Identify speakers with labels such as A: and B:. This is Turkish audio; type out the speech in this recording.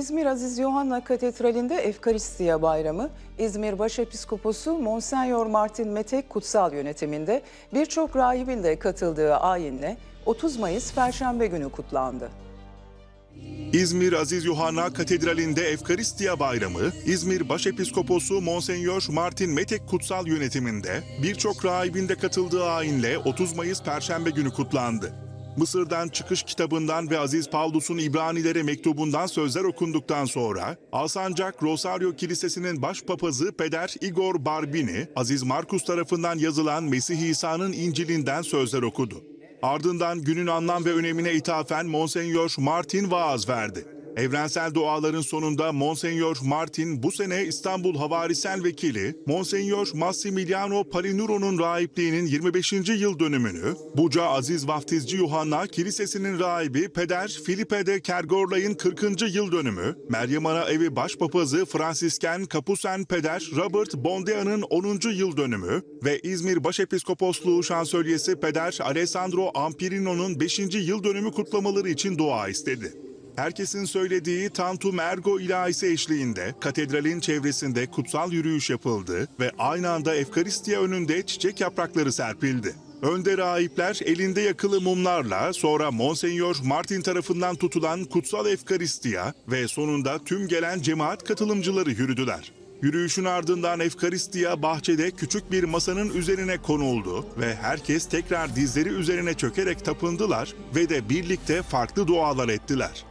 A: İzmir Aziz Yohanna Katedrali'nde Efkaristiya Bayramı, İzmir Başepiskoposu Monsenyor Martin Metek kutsal yönetiminde birçok rahibin de katıldığı ayinle 30 Mayıs Perşembe günü kutlandı.
B: İzmir Aziz Yuhanna Katedrali'nde Efkaristiya Bayramı, İzmir Başepiskoposu Monsenyor Martin Metek Kutsal Yönetiminde birçok rahibin de katıldığı ayinle 30 Mayıs Perşembe günü kutlandı. Mısır'dan çıkış kitabından ve Aziz Pavlus'un İbranilere mektubundan sözler okunduktan sonra Alsancak Rosario Kilisesi'nin başpapazı Peder Igor Barbini, Aziz Markus tarafından yazılan Mesih İsa'nın İncil'inden sözler okudu. Ardından günün anlam ve önemine ithafen Monsenyor Martin vaaz verdi. Evrensel duaların sonunda Monsenyor Martin bu sene İstanbul Havarisel Vekili Monsenyor Massimiliano Palinuro'nun rahipliğinin 25. yıl dönümünü, Buca Aziz Vaftizci Yuhanna Kilisesi'nin rahibi Peder Filipe de Kergorlay'ın 40. yıl dönümü, Meryem Ana Evi Başpapazı Fransisken Kapusen Peder Robert Bondea'nın 10. yıl dönümü ve İzmir Başepiskoposluğu Şansölyesi Peder Alessandro Ampirino'nun 5. yıl dönümü kutlamaları için dua istedi. Herkesin söylediği Tantum Ergo ilahisi eşliğinde katedralin çevresinde kutsal yürüyüş yapıldı ve aynı anda Efkaristiya önünde çiçek yaprakları serpildi. Önde rahipler elinde yakılı mumlarla sonra Monsenyor Martin tarafından tutulan kutsal Efkaristiya ve sonunda tüm gelen cemaat katılımcıları yürüdüler. Yürüyüşün ardından Efkaristiya bahçede küçük bir masanın üzerine konuldu ve herkes tekrar dizleri üzerine çökerek tapındılar ve de birlikte farklı dualar ettiler.